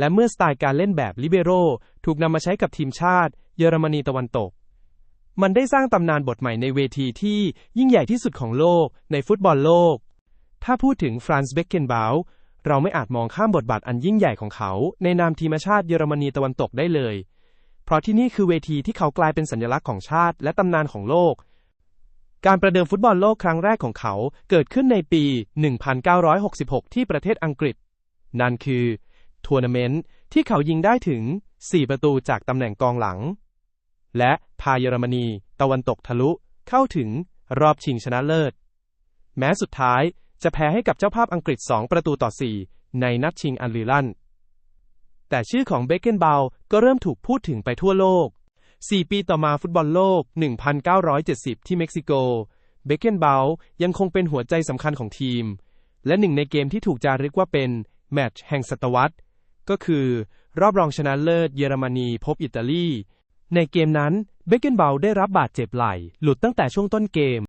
และเมื่อสไตล์การเล่นแบบลิเบโรถูกนำมาใช้กับทีมชาติ เยอรมนีตะวันตก มันได้สร้างตำนานบทใหม่ในเวทีที่ยิ่งใหญ่ที่สุดของโลกในฟุตบอลโลก ถ้าพูดถึงฟรานซ์เบคเกนบาลเราไม่อาจมองข้ามบทบาทอันยิ่งใหญ่ของเขา ในนามทีมชาติเยอรมนีตะวันตกได้เลย เพราะที่นี่คือเวทีที่เขากลายเป็นสัญลักษณ์ของชาติ และตำนานของโลก การประเดิมฟุตบอลโลกครั้งแรกของเขาเกิดขึ้นในปี 1966 ที่ประเทศอังกฤษ นั่นคือ ทัวร์นาเมนต์ที่เขายิงได้ถึง 4 ประตูจากตำแหน่งกองหลัง และพาเยอรมนี ตะวันตกทะลุเข้าถึงรอบชิงชนะเลิศ แม้สุดท้ายจะแพ้ให้กับเจ้าภาพอังกฤษ 2 ประตูต่อ 4 ในนัดชิงอันลีลันแต่ชื่อของเบคเกนเบาลก็เริ่มถูกพูดถึงไปทั่วโลก 4 ปีต่อมาฟุตบอลโลก 1970 ที่เม็กซิโก เบคเกนเบาลยังคงเป็นหัวใจสำคัญของทีม และหนึ่งในเกมที่ถูกจารึกว่าเป็น แมตช์แห่งศตวรรษ ก็คือ รอบรองชนะเลิศเยอรมนีพบอิตาลี ในเกมนั้นเบคเกนเบาลได้รับบาดเจ็บไหล่ หลุดตั้งแต่ช่วงต้นเกม